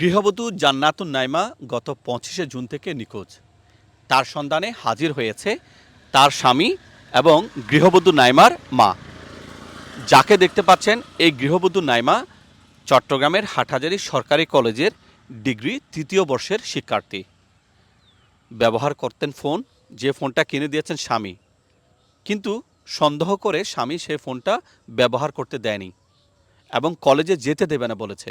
গৃহবধূ জান্নাতুন নাইমা গত পঁচিশে জুন থেকে নিখোঁজ। তার সন্ধানে হাজির হয়েছে তার স্বামী এবং গৃহবধূ নাইমার মা। যাকে দেখতে পাচ্ছেন এই গৃহবধূ নাইমা চট্টগ্রামের হাটহাজারী সরকারি কলেজের ডিগ্রি তৃতীয় বর্ষের শিক্ষার্থী। ব্যবহার করতেন ফোন, যে ফোনটা কিনে দিয়েছেন স্বামী। কিন্তু সন্দেহ করে স্বামী সেই ফোনটা ব্যবহার করতে দেয়নি এবং কলেজে যেতে দেবে না বলেছে।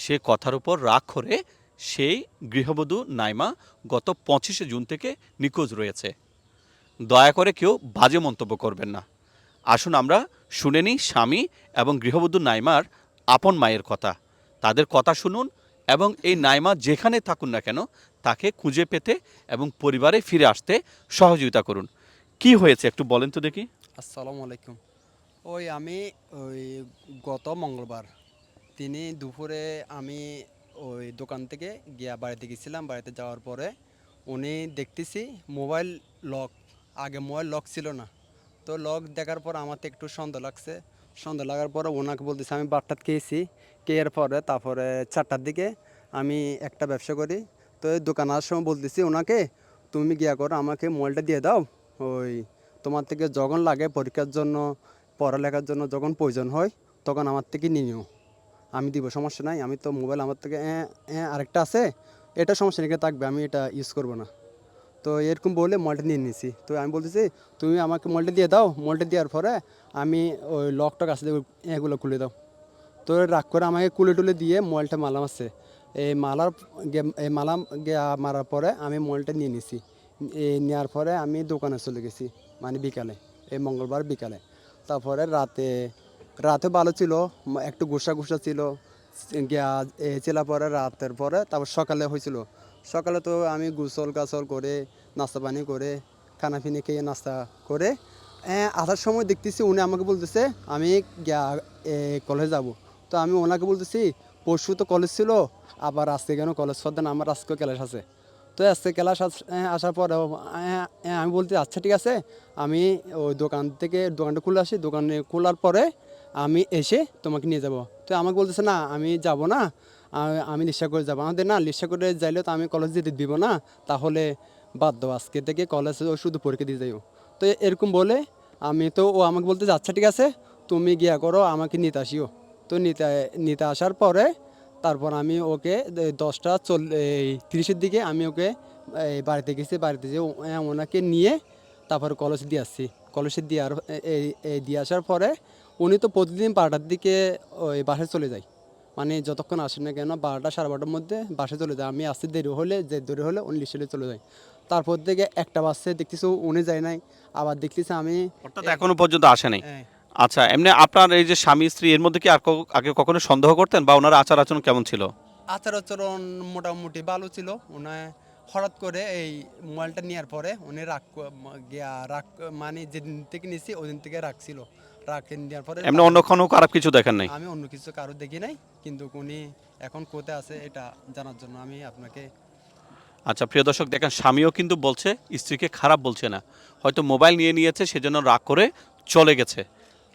সে কথার উপর রাগ করে সেই গৃহবধূ নাইমা গত পঁচিশে জুন থেকে নিখোঁজ রয়েছে। দয়া করে কেউ বাজে মন্তব্য করবেন না। আসুন আমরা শুনে নিই স্বামী এবং গৃহবধূ নাইমার আপন মায়ের কথা। তাদের কথা শুনুন এবং এই নাইমা যেখানে থাকুন না কেন, তাকে খুঁজে পেতে এবং পরিবারে ফিরে আসতে সহযোগিতা করুন। কি হয়েছে একটু বলেন তো দেখি। আসসালামু আলাইকুম। ওই আমি ওই গত মঙ্গলবার তিনি দুপুরে আমি ওই দোকান থেকে গিয়া বাড়িতে গেছিলাম। বাড়িতে যাওয়ার পরে উনি দেখতেছি মোবাইল লক, আগে মোবাইল লক ছিল না। তো লক দেখার পর আমার তো একটু সন্দেহ লাগছে। সন্দেহ লাগার পরে ওনাকে বলতেছি, আমি বাট্টাত খেয়েছি খেয়ে পরে? তারপরে চারটার দিকে আমি একটা ব্যবসা করি। তো দোকান আসার সময় বলতেছি ওনাকে তুমি গিয়া করো, আমাকে মোবাইলটা দিয়ে দাও। ওই তোমার থেকে যখন লাগে পরীক্ষার জন্য, পড়ালেখার জন্য যখন প্রয়োজন হয়, তখন আমার থেকে নিয়ে নিও। আমি দিব সমস্যা নাই। আমি তো মোবাইল আমার থেকে এ, আরেকটা আছে এটা সমস্যা নেই থাকবে আমি এটা ইউজ করব না। তো এরকম বলে মোবাইলটা নিয়ে নিয়েছি তো আমি বলতেছি তুমি আমাকে মোবাইলটা দিয়ে দাও। মোবাইলটা দেওয়ার পরে আমি ওই লকটা কাছে দিয়ে এগুলো খুলে দাও। তো রাগ করে আমাকে কুলে টুলে দিয়ে মোবাইলটা মালাম আছে এই মালার এই মালাম গে- মারার পরে আমি মোবাইলটা নিয়ে নিছি। এই নেওয়ার পরে আমি দোকানে চলে গেছি মানে বিকালে এই মঙ্গলবার বিকালে। তারপরে রাতে রাতে ভালো ছিল একটু গুসা গুসা ছিল ছিল পরে রাতের পরে, তারপর সকালে হয়েছিল। সকালে তো আমি গোসল গাছল করে, নাস্তা পানি করে, খানা পিনি খেয়ে নাস্তা করে আসার সময় দেখতেছি উনি আমাকে বলতেছে, আমি কলেজ যাব। তো আমি ওনাকে বলতেছি, পরশু তো কলেজ ছিল, আবার আজকে কেন কলেজ সর্দান আমার আজকে ক্লাস আছে। তো আজকে ক্লাস আস- আসার পরে আমি বলতে আচ্ছা ঠিক আছে, আমি ওই দোকান থেকে দোকানটা খুলে আসি। দোকানে খোলার পরে আমি এসে তোমাকে নিয়ে যাব। তো আমাকে বলতেছে, না, আমি যাব না। আমি লিসা করে যাব। আমাদের, না লিসা করে যাইলে তো আমি কলেজ যেতে দিব না। তাহলে বাধ্য আজকে থেকে কলেজে ও শুধু পরীক্ষা দিয়ে যাইও। তো এরকম বলে আমি তো, ও আমাকে বলতে আচ্ছা ঠিক আছে, তুমি গিয়া করো, আমাকে নিতে আসিও। তো নিতে নিতে আসার পরে তারপর আমি ওকে দশটা চল, এই তিরিশের দিকে আমি ওকে বাড়িতে গেছি, বাড়িতে যে ওনাকে নিয়ে তারপর কলেজ দিয়ে আসছি। কলেজে দিয়ে আর দিয়ে আসার পরে উনি তো প্রতিদিন বারোটার দিকে ওই বাসায় চলে যায়। মানে যতক্ষণ আসেন না কেন বারোটা সাড়ে বারোটার মধ্যে বাসে চলে যায়। আমি আসতে দেরি হলে যে দেরি হলে উনি লিস্টে চলে যায়। তারপর থেকে একটা বাসে দেখতেছি উনি যায় নাই। আবার দেখতেছি আমি অর্থাৎ এখনও পর্যন্ত আসে নাই। হ্যাঁ, আচ্ছা এমনি আপনার এই যে স্বামী স্ত্রী এর মধ্যে কি আর আগে কখনো সন্দেহ করতেন? বা ওনার আচার আচরণ কেমন ছিল? আচার আচরণ মোটামুটি ভালো ছিল। উনি হঠাৎ করে এই মোবাইলটা নেওয়ার পরে উনি রাগ গিয়া রাগ মানে যেদিন থেকে নিয়েছি ওই দিন থেকে রাখছিল রাখে নেওয়ার পরে এমনি অন্য কোনো খারাপ কিছু দেখেন নাই? আমি অন্য কিছু কারও দেখি নাই কিন্তু উনি এখন কোথায় আছে এটা জানার জন্য আমি আপনাকে আচ্ছা প্রিয় দর্শক দেখেন স্বামীও কিন্তু বলছে স্ত্রীকে খারাপ বলছে না। হয়তো মোবাইল নিয়ে নিয়েছে সেজন্য রাগ করে চলে গেছে।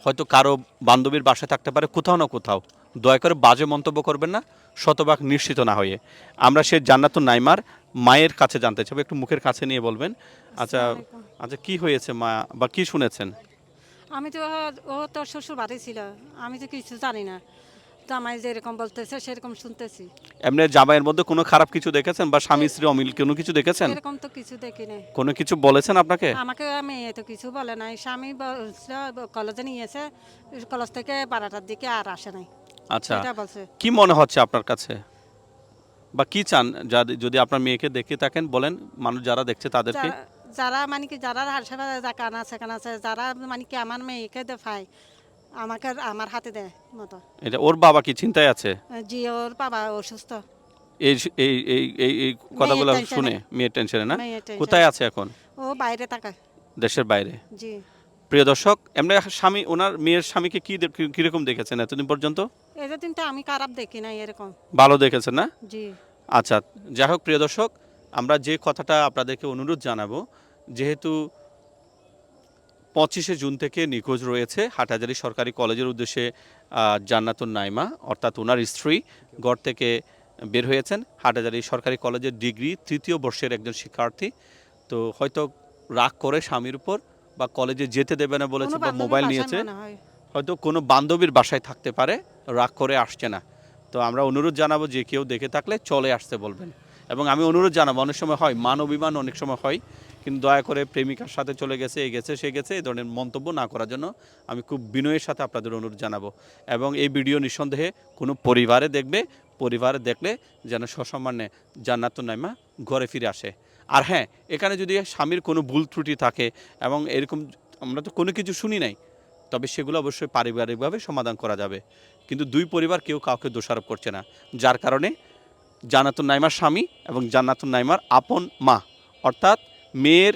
হয়তো কারও বান্ধবীর বাসায় থাকতে পারে কোথাও না কোথাও। দয়া করে বাজে মন্তব্য করবেন না শতভাগ নিশ্চিত না হয়ে। আমরা সে জান্নাতুন নাইমার মায়ের কাছে জানতে চাইব একটু মুখের কাছে নিয়ে বলবেন। আচ্ছা আচ্ছা কি হয়েছে মা বা কি শুনেছেন? আমি তো ও তোর শ্বশুর বাড়ি ছিল। আমি তো কিছু জানি না। আমায় যেরকম বলতেছে সেরকম শুনতেছি। এমনি জামাইয়ের মধ্যে কোনো খারাপ কিছু দেখেছেন? বা স্বামী স্ত্রী অমিল কোনো কিছু দেখেছেন? এরকম তো কিছু দেখি নাই। কোনো কিছু বলেছেন আপনাকে? আমাকে মেয়ে তো কিছু বলে নাই। স্বামী বলছিল কলেজে নিয়েছে কলেজ থেকে বারোটার দিকে আর আসে নাই। আচ্ছা। এটা বলছে। কি মনে হচ্ছে আপনার কাছে? বা কি চান? যদি আপনার মেয়েকে দেখে থাকেন বলেন মানুষ যারা দেখছে তাদেরকে। যারা- মানে কি যারা আশেপাশে কান আছে কান আছে যারা মানে কি আমার মেয়েকে দেখায় আমাকে আমার হাতে দেয় মতো। এটা ওর বাবা কি চিন্তায় আছে? জি ওর বাবা অসুস্থ। এই এই এই এই এই কথাগুলো শুনে মেয়ের টেনশনে না? কোথায় আছে এখন? ও বাইরে থাকে। দেশের বাইরে। জি। প্রিয় দর্শক এমনি স্বামী ওনার মেয়ের স্বামীকে কি কীরকম দেখেছেন এতদিন পর্যন্ত? এদের দিনটা আমি খারাপ দেখি নাই এরকম। ভালো দেখেছেন না? জি। আচ্ছা যাই হোক প্রিয় দর্শক আমরা যে কথাটা আপনাদেরকে অনুরোধ জানাব যেহেতু পঁচিশে জুন থেকে নিখোঁজ রয়েছে হাটহাজারী সরকারি কলেজের উদ্দেশ্যে জান্নাতুন নাইমা অর্থাৎ ওনার স্ত্রী গড় থেকে বের হয়েছেন হাটাজারি সরকারি কলেজের ডিগ্রি তৃতীয় বর্ষের একজন শিক্ষার্থী। তো হয়তো রাগ করে স্বামীর উপর বা কলেজে যেতে দেবে না বলেছে বা মোবাইল নিয়েছে হয়তো কোনো বান্ধবীর বাসায় থাকতে পারে রাগ করে আসছে না। তো আমরা অনুরোধ জানাব যে কেউ দেখে থাকলে চলে আসতে বলবেন। এবং আমি অনুরোধ জানাব, অনেক সময় হয়, মান অভিমান অনেক সময় হয়, কিন্তু দয়া করে প্রেমিকার সাথে চলে গেছে, এ গেছে, সে গেছে, এই ধরনের মন্তব্য না করার জন্য আমি খুব বিনয়ের সাথে আপনাদের অনুরোধ জানাব। এবং এই ভিডিও নিঃসন্দেহে কোনো পরিবারে দেখবে, পরিবারে দেখলে যেন সসম্মানে জান্নাতুন নাইমা ঘরে ফিরে আসে। আর হ্যাঁ এখানে যদি স্বামীর কোনো ভুল ত্রুটি থাকে এবং এরকম আমরা তো কোনো কিছু শুনি নাই, তবে সেগুলো অবশ্যই পারিবারিকভাবে সমাধান করা যাবে। কিন্তু দুই পরিবার কেউ কাউকে দোষারোপ করছে না, যার কারণে জান্নাতুন নাইমার স্বামী এবং জান্নাতুন নাইমার আপন মা। অর্থাৎ মেয়ের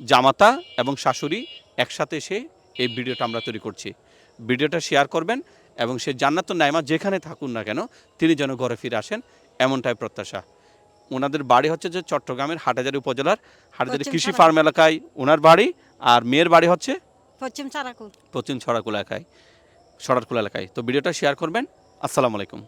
জামাতা এবং শাশুড়ি একসাথে এসে এই ভিডিওটা আমরা তৈরি করছি। ভিডিওটা শেয়ার করবেন এবং সে জান্নাতুন নাইমা যেখানে থাকুন না কেন তিনি যেন ঘরে ফিরে আসেন এমনটাই প্রত্যাশা। ওনাদের বাড়ি হচ্ছে যে চট্টগ্রামের হাটাজারি উপজেলার হাটাজারি কৃষি ফার্ম এলাকায় ওনার বাড়ি। আর মেয়ের বাড়ি হচ্ছে পশ্চিম চারাকুল পশ্চিম ছড়াকুলা এলাকায় সরারকুলা এলাকায়। তো ভিডিওটা শেয়ার করবেন। আসসালামু আলাইকুম।